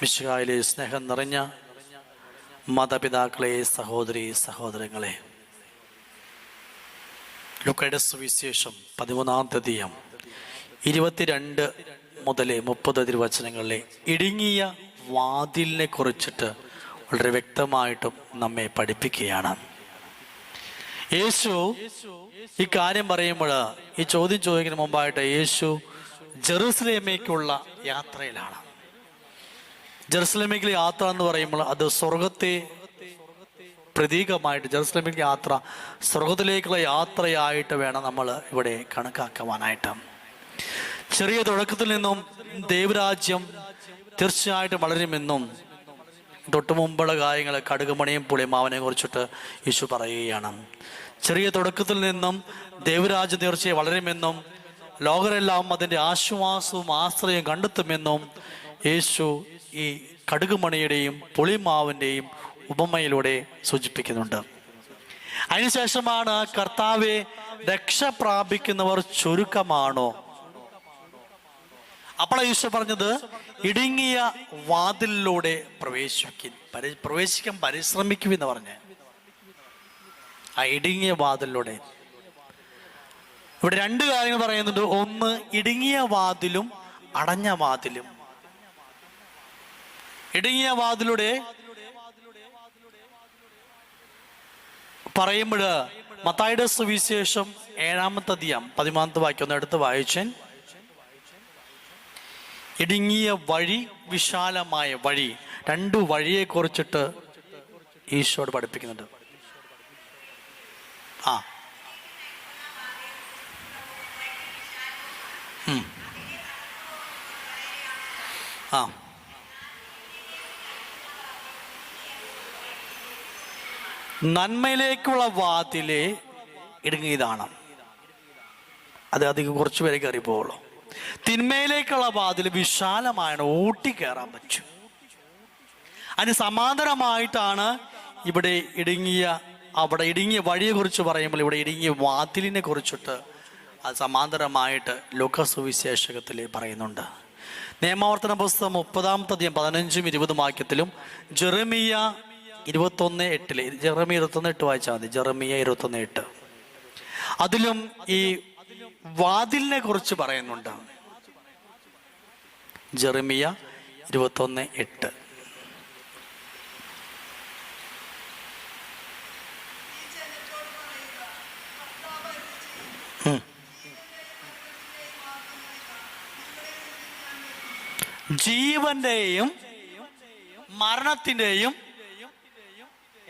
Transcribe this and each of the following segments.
മിശുകായിലെ സ്നേഹം നിറഞ്ഞ മാതാപിതാക്കളെ സഹോദരി സഹോദരങ്ങളെ. ലുക്കയുടെ സുവിശേഷം പതിമൂന്നാം തൃതീയം ഇരുപത്തിരണ്ട് മുതൽ മുപ്പത് തിരുവചനങ്ങളിലെ ഇടുങ്ങിയ വാതിലിനെ കുറിച്ചിട്ട് വളരെ വ്യക്തമായിട്ടും നമ്മെ പഠിപ്പിക്കുകയാണ്. യേശു ഈ കാര്യം പറയുമ്പോൾ ഈ ചോദ്യം ചോദിക്കുന്ന മുമ്പായിട്ട് യേശു ജെറുസലേമേക്കുള്ള യാത്രയിലാണ്. ജെറുസലേമിലേക്ക് യാത്ര എന്ന് പറയുമ്പോൾ അത് സ്വർഗത്തെ പ്രതീകമായിട്ട് ജെറുസലേമിലേക്ക് യാത്ര സ്വർഗത്തിലേക്കുള്ള യാത്രയായിട്ട് വേണം നമ്മൾ ഇവിടെ കണക്കാക്കുവാനായിട്ട്. ചെറിയ തുടക്കത്തിൽ നിന്നും ദൈവരാജ്യം തീർച്ചയായിട്ടും വളരുമെന്നും തൊട്ടു മുമ്പുള്ള കാര്യങ്ങൾ കടുകുമണിയും പുളിമാവനെ കുറിച്ചിട്ട് യേശു പറയുകയാണ്. ചെറിയ തുടക്കത്തിൽ നിന്നും ദൈവരാജ്യം തീർച്ചയായും വളരുമെന്നും ലോകരെല്ലാം അതിന്റെ ആശ്വാസവും ആശ്രയം കണ്ടെത്തുമെന്നും യേശു ഈ കടുകുമണിയുടെയും പുളിമാവിന്റെയും ഉപമയിലൂടെ സൂചിപ്പിക്കുന്നുണ്ട്. അതിനുശേഷമാണ് കർത്താവെ രക്ഷ പ്രാപിക്കുന്നവർ ചുരുക്കമാണോ? അപ്പോൾ ഈശോ പറഞ്ഞത് ഇടുങ്ങിയ വാതിലിലൂടെ പ്രവേശിക്കും പരി പ്രവേശിക്കാൻ പരിശ്രമിക്കും എന്ന് പറഞ്ഞ്. ആ ഇടുങ്ങിയ വാതിലിലൂടെ. ഇവിടെ രണ്ട് കാര്യങ്ങൾ പറയുന്നുണ്ട്. ഒന്ന് ഇടുങ്ങിയ വാതിലും അടഞ്ഞ വാതിലും. ഇടുങ്ങിയ വാതിലൂടെ പറയുമ്പോൾ മത്തായുടെ സുവിശേഷം ഏഴാമത്തെ അധികം പതിമൂന്നാമത്തെ വാക്യം ഒന്ന് എടുത്ത് വായിച്ചൻ. ഇടുങ്ങിയ വഴി വിശാലമായ വഴി രണ്ടു വഴിയെ കുറിച്ചിട്ട് ഈശോട് പഠിപ്പിക്കുന്നുണ്ട്. ആ. ആ. നന്മയിലേക്കുള്ള വാതിലെ ഇടുങ്ങിയതാണ്. അത് അധികം കുറച്ച് പേരെ കയറി പോകുള്ളൂ തിന്മയിലേക്കുള്ള വാതിൽ വിശാലമാണ് ഓട്ടി കയറാൻ പറ്റും. അതിന് സമാന്തരമായിട്ടാണ് ഇവിടെ ഇടുങ്ങിയ അവിടെ ഇടുങ്ങിയ വഴിയെ കുറിച്ച് പറയുമ്പോൾ ഇവിടെ ഇടുങ്ങിയ വാതിലിനെ കുറിച്ചിട്ട് അത് സമാന്തരമായിട്ട് ലോകസുവിശേഷകത്തിൽ പറയുന്നുണ്ട്. നിയമാവർത്തന പുസ്തകം മുപ്പതാമത്തെ അധികം പതിനഞ്ചും ഇരുപതും വാക്യത്തിലും ജെറമിയ ഇരുപത്തൊന്ന് എട്ടിൽ ജെറമി ഇരുപത്തൊന്ന് എട്ട് വായിച്ചാൽ മതി. ജെറമിയ ഇരുപത്തൊന്ന് എട്ട്. അതിലും ഈ വാതിലിനെ കുറിച്ച് പറയുന്നുണ്ട്. ജെറമിയ ഇരുപത്തൊന്ന് എട്ട്. ജീവന്റെയും മരണത്തിന്റെയും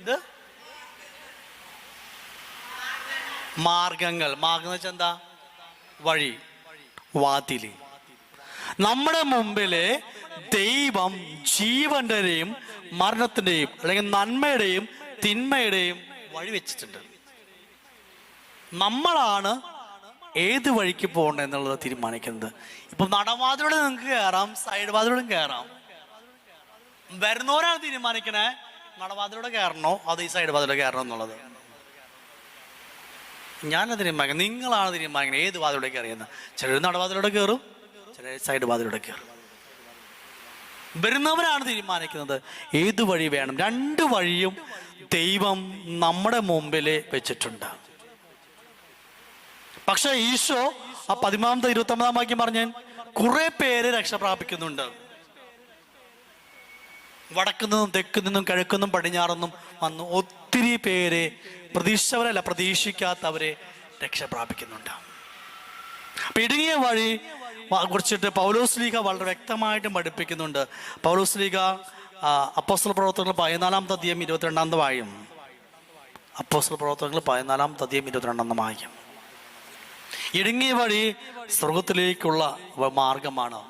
എന്ത്? മാർഗങ്ങൾ. മാർഗം എന്ന് വെച്ചാൽ എന്താ? വഴി. വാതിൽ. നമ്മുടെ മുമ്പിൽ ദൈവം ജീവന്റെയും മരണത്തിന്റെയും അല്ലെങ്കിൽ നന്മയുടെയും തിന്മയുടെയും വഴി വെച്ചിട്ടുണ്ട്. നമ്മളാണ് ഏത് വഴിക്ക് പോകണം എന്നുള്ളത് തീരുമാനിക്കുന്നത്. ഇപ്പൊ നടവാതിലൂടെ നിങ്ങൾക്ക് കയറാം സൈഡ് വാതിലൂടെ കയറാം വരുന്നവരാണ് തീരുമാനിക്കണേ. നടവാതിലൂടെ കയറണോ? അതോ ഈ സൈഡ് വാതിലൂടെ കയറണോ എന്നുള്ളത്? ഞാനത് തീരുമാനിക്കുന്നത് നിങ്ങളാണ് തീരുമാനിക്കുന്നത് ഏത് വാതിലൂടെ കയറിയെന്ന്. ചിലർ നടവാതിലൂടെ കയറും ചിലർ സൈഡ് വാതിലൂടെ കയറും. വരുന്നവരാണ് തീരുമാനിക്കുന്നത്. ഏത് വഴി വേണം? രണ്ട് വഴിയും ദൈവം നമ്മുടെ മുമ്പിൽ വെച്ചിട്ടുണ്ട്. പക്ഷെ ഈശോ ആ പതിമൂന്നാമത്തെ ഇരുപത്തി ഒമ്പതാം വാക്യം പറഞ്ഞ കുറെ പേര് രക്ഷ പ്രാപിക്കുന്നുണ്ട് വടക്കു നിന്നും തെക്കു നിന്നും കിഴക്കുന്നും പടിഞ്ഞാറെന്നും വന്നു. ഒത്തിരി പേരെ പ്രതീക്ഷിച്ചവരല്ല പ്രതീക്ഷിക്കാത്തവരെ രക്ഷ പ്രാപിക്കുന്നുണ്ട് അപ്പൊ ഇടുങ്ങിയ വഴി കുറിച്ചിട്ട് പൗലോസ് ലീഗ വളരെ വ്യക്തമായിട്ടും പഠിപ്പിക്കുന്നുണ്ട്. പൗലോസ് ലീഗ അപ്പോസ്റ്റൽ പ്രവർത്തനങ്ങൾ പതിനാലാമത്തെ അധ്യയം ഇരുപത്തിരണ്ടാമത്തെ വായും. അപ്പോസ്റ്റൽ പ്രവർത്തനങ്ങൾ പതിനാലാമത്തെ അധ്യയം ഇരുപത്തിരണ്ടാമത്തെ വായും. ഇടുങ്ങിയ വഴി സ്വർഗത്തിലേക്കുള്ള മാർഗമാണ്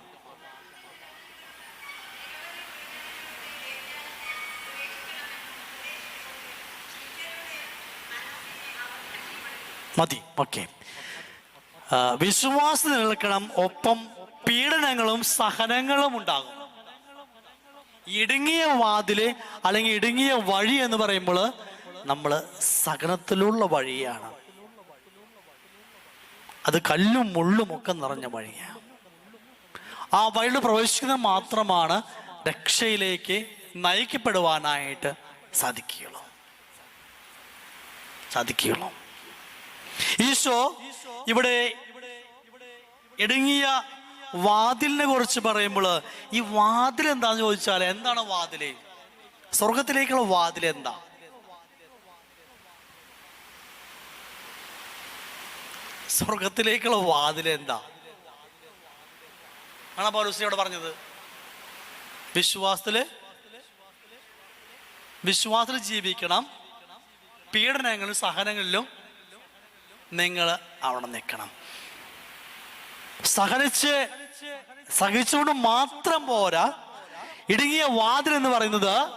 മതി. ഓക്കെ. വിശ്വാസം നിലനിൽക്കണം. ഒപ്പം പീഡനങ്ങളും സഹനങ്ങളും ഉണ്ടാകും. ഇടുങ്ങിയ വാതിൽ അല്ലെങ്കിൽ ഇടുങ്ങിയ വഴി എന്ന് പറയുമ്പോൾ നമ്മൾ സഹനത്തിലുള്ള വഴിയാണ്. അത് കല്ലും മുള്ളും ഒക്കെ നിറഞ്ഞ വഴിയാണ്. ആ വഴിയിൽ പ്രവേശിക്കുന്നത് മാത്രമാണ് രക്ഷയിലേക്ക് നയിക്കപ്പെടുവാനായിട്ട് സാധിക്കുകയുള്ളൂ. സാധിക്കുകയുള്ളൂ. ഈശോ ഇവിടെ ഇടുങ്ങിയ വാതിലിനെ കുറിച്ച് പറയുമ്പോൾ ഈ വാതിൽ എന്താന്ന് ചോദിച്ചാൽ എന്താണ് വാതിൽ? സ്വർഗത്തിലേക്കുള്ള വാതിൽ എന്താ? സ്വർഗത്തിലേക്കുള്ള വാതിൽ എന്താ? ആണ് പൗലോസിനോട് പറഞ്ഞത്? വിശ്വാസത്തിൽ വിശ്വാസത്തിൽ ജീവിക്കണം. പീഡനങ്ങളിലും സഹനങ്ങളിലും നിങ്ങൾ അവിടെ നിൽക്കണം. സഹനിച്ച് സഹിച്ചുകൊണ്ട് മാത്രം പോരാ. ഇടുങ്ങിയ വാതിൽ എന്ന് പറയുന്നത്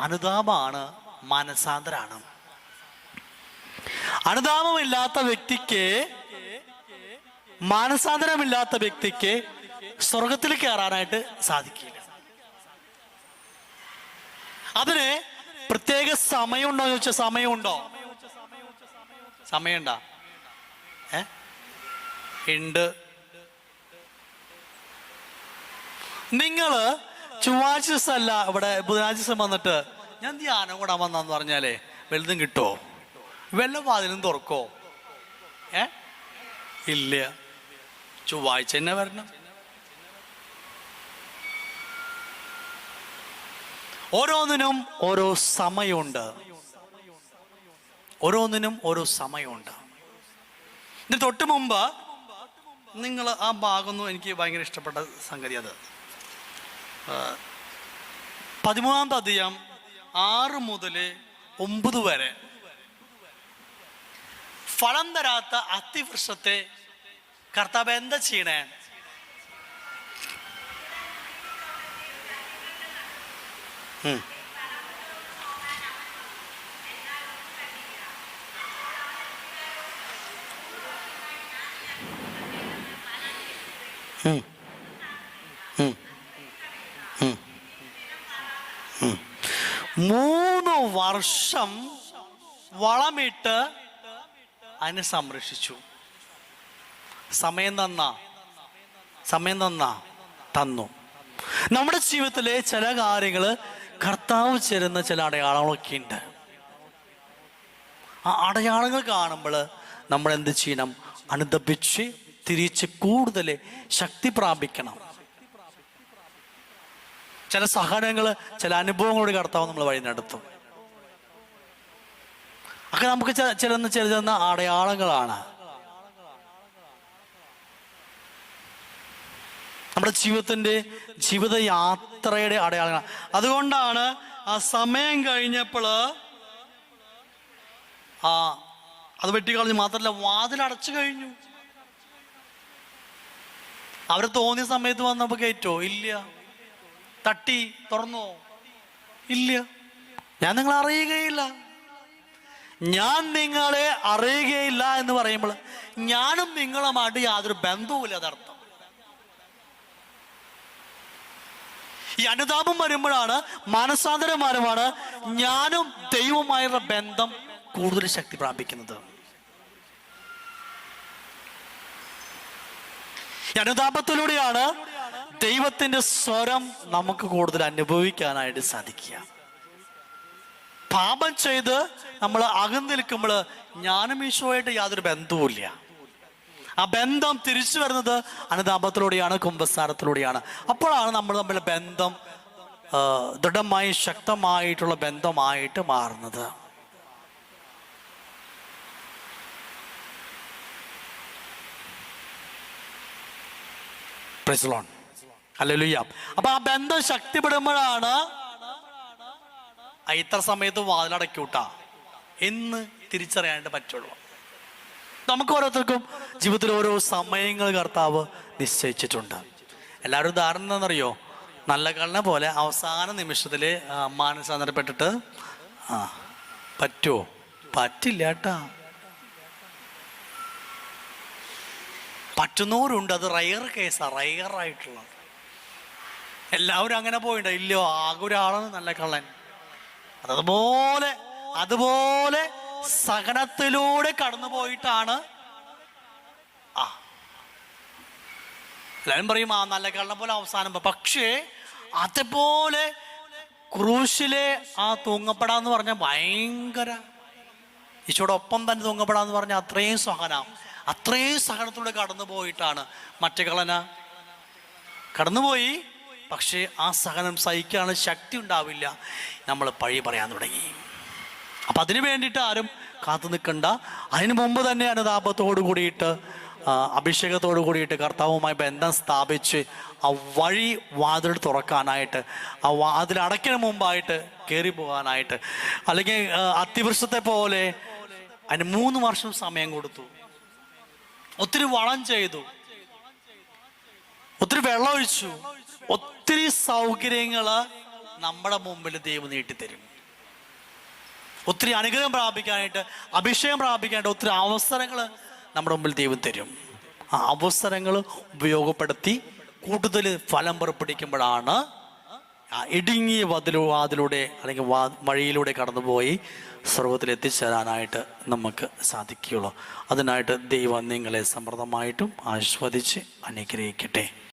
അനുതാപമാണ് മനസാന്തരാണ്. അനുതാപമില്ലാത്ത വ്യക്തിക്ക് മാനസാന്തരമില്ലാത്ത വ്യക്തിക്ക് സ്വർഗത്തിൽ കയറാനായിട്ട് സാധിക്കില്ല. അതിന് പ്രത്യേക സമയമുണ്ടോ എന്ന് ചോദിച്ചാൽ സമയമുണ്ടോ? സമയമുണ്ടോ? ഏ? ഉണ്ട്. നിങ്ങൾ ചൊവ്വാഴ്ച അല്ല ഇവിടെ ബുധനാഴ്ച ദിവസം വന്നിട്ട് ഞാൻ ധ്യാനം കൂടാൻ വന്നാന്ന് പറഞ്ഞാലേ വലുതും കിട്ടുമോ വെള്ളം വാതിലും തുറക്കോ? ഏ? ഇല്ല. ചൊവ്വാഴ്ച തന്നെ വരണം. ഓരോന്നിനും ഓരോ സമയമുണ്ട്. ഓരോന്നിനും ഓരോ സമയമുണ്ട്. ഇതിന് തൊട്ട് മുമ്പ് നിങ്ങൾ ആ ഭാഗമൊന്നും എനിക്ക് ഭയങ്കര ഇഷ്ടപ്പെട്ട സംഗതി അത്. പതിമൂന്നാം അധികം ആറ് മുതൽ ഒമ്പത് വരെ. ഫലം തരാത്ത അത്തിവൃക്ഷത്തെ കർത്താവ് എന്താ ചെയ്യണേ? ഉം. ഉം. ഉം. ഉം. ഉം. മൂന്ന് വർഷം വളമിട്ട് അതിനെ സംരക്ഷിച്ചു. സമയം തന്ന. സമയം തന്ന. തന്നു. നമ്മുടെ ജീവിതത്തിലെ ചില കാര്യങ്ങൾ കർത്താവ് ചേരുന്ന ചില അടയാളങ്ങളൊക്കെ ഉണ്ട്. ആ അടയാളങ്ങൾ കാണുമ്പോൾ നമ്മൾ എന്ത് ചെയ്യണം? അനുദപിച്ച് തിരിച്ച് കൂടുതൽ ശക്തി പ്രാപിക്കണം. ചില സഹനങ്ങൾ ചില അനുഭവങ്ങളോട് കടത്താവും നമ്മൾ വഴി നടത്തും. ഒക്കെ നമുക്ക് ചില ചില തന്ന അടയാളങ്ങളാണ്. നമ്മുടെ ജീവിതത്തിന്റെ ജീവിതയാത്രയുടെ അടയാളങ്ങൾ അതുകൊണ്ടാണ് ആ സമയം കഴിഞ്ഞപ്പോൾ ആ അത് വെട്ടിക്കളഞ്ഞ് മാത്രമല്ല വാതിൽ അടച്ചു കഴിഞ്ഞു. അവർ തോന്നിയ സമയത്ത് വന്നപ്പോ കയറ്റോ? ഇല്ല. തട്ടി തുറന്നോ? ഇല്ല. ഞാൻ നിങ്ങളെ അറിയുകയില്ല. ഞാൻ നിങ്ങളെ അറിയുകയില്ല എന്ന് പറയുമ്പോൾ ഞാനും നിങ്ങളുമായിട്ട് യാതൊരു ബന്ധവുമില്ല അതർത്ഥം ഈ അനുതാപം വരുമ്പോഴാണ് മാനസാന്തരം വരുമാണ് ഞാനും ദൈവമായുള്ള ബന്ധം കൂടുതൽ ശക്തി പ്രാപിക്കുന്നത്. അനുതാപത്തിലൂടെയാണ് ദൈവത്തിന്റെ സ്വരം നമുക്ക് കൂടുതൽ അനുഭവിക്കാനായിട്ട് സാധിക്കുക. പാപം ചെയ്ത് നമ്മൾ അകന്നു നിൽക്കുമ്പോൾ ഞാനും ഈശോയായിട്ട് യാതൊരു ബന്ധവുമില്ല. ആ ബന്ധം തിരിച്ചു വരുന്നത് അനുതാപത്തിലൂടെയാണ് കുംഭസാരത്തിലൂടെയാണ് അപ്പോഴാണ് നമ്മൾ തമ്മിലുള്ള ബന്ധം ദൃഢമായി ശക്തമായിട്ടുള്ള ബന്ധമായിട്ട് മാറുന്നത്. പ്രൈസ് അല്ലേലൂയ്യ അപ്പൊ ആ ബന്ധം ശക്തിപ്പെടുമ്പോഴാണ് ഇത്ര സമയത്ത് വാതിലടക്കൂട്ട. എന്ന് തിരിച്ചറിയാനായിട്ട് പറ്റുള്ളൂ. നമുക്ക് ഓരോരുത്തർക്കും ജീവിതത്തിൽ ഓരോ സമയങ്ങൾ കർത്താവ് നിശ്ചയിച്ചിട്ടുണ്ട്. എല്ലാവരും ധാരണ എന്താണെന്നറിയോ? നല്ല കള്ളനെ പോലെ അവസാന നിമിഷത്തിൽ മാനസാന്തരപ്പെട്ടിട്ട് ആ പറ്റുമോ പറ്റില്ല കേട്ടാ. പറ്റുന്നവരുണ്ട്. അത് റയർ കേസാണ് റയർ ആയിട്ടുള്ള എല്ലാവരും അങ്ങനെ പോയിട്ടുണ്ട് ഇല്ലയോ ആകെ ഒരാളാണ് നല്ല കള്ളൻ. അതുപോലെ അതുപോലെ സഹനത്തിലൂടെ കടന്നു പോയിട്ടാണ്. ആ. എല്ലാവരും പറയും ആ നല്ല കള്ളൻ പോലെ അവസാനം പക്ഷേ അതുപോലെ ക്രൂശിലെ ആ തൂങ്ങപ്പെടാന്ന് പറഞ്ഞ ഭയങ്കര ഈശോടെ ഒപ്പം തന്നെ തൂങ്ങപ്പെടാന്ന് പറഞ്ഞ അത്രയും സഹനം. അത്രയും സഹനത്തിലൂടെ കടന്നു പോയിട്ടാണ് മറ്റേ കളന കടന്നുപോയി. പക്ഷേ ആ സഹനം സഹിക്കാനുള്ള ശക്തി ഉണ്ടാവില്ല. നമ്മൾ പഴി പറയാൻ തുടങ്ങി. അപ്പം അതിന് വേണ്ടിയിട്ട് ആരും കാത്തു നിൽക്കണ്ട. അതിന് മുമ്പ് തന്നെ അനുതാപത്തോടു കൂടിയിട്ട് അഭിഷേകത്തോടു കൂടിയിട്ട് കർത്താവുമായി ബന്ധം സ്ഥാപിച്ച് ആ വഴി വാതിൽ തുറക്കാനായിട്ട് ആ വാതിൽ അടയ്ക്കിന് മുമ്പായിട്ട് കയറി പോകാനായിട്ട്. അല്ലെങ്കിൽ അതിവൃഷ്ടത്തെ പോലെ അതിന് മൂന്ന് വർഷം സമയം കൊടുത്തു. ഒത്തിരി വളം ചെയ്തു. ഒത്തിരി വെള്ളം ഒഴിച്ചു. ഒത്തിരി സൗകര്യങ്ങൾ നമ്മുടെ മുമ്പിൽ ദൈവം നീട്ടിത്തരും. ഒത്തിരി അനുഗ്രഹം പ്രാപിക്കാനായിട്ട് അഭിഷേകം പ്രാപിക്കാനായിട്ട് ഒത്തിരി അവസരങ്ങൾ നമ്മുടെ മുമ്പിൽ ദൈവം തരും. ആ അവസരങ്ങൾ ഉപയോഗപ്പെടുത്തി കൂടുതൽ ഫലം പുറപ്പെടുവിക്കുമ്പോഴാണ് ഇടുങ്ങിയ വതിലു വാതിലൂടെ അല്ലെങ്കിൽ വാ വഴിയിലൂടെ കടന്നുപോയി സ്വർഗത്തിൽ എത്തിച്ചേരാനായിട്ട് നമുക്ക് സാധിക്കുകയുള്ളൂ. അതിനായിട്ട് ദൈവം നിങ്ങളെ സമൃദ്ധമായിട്ടും ആസ്വദിച്ച് അനുഗ്രഹിക്കട്ടെ.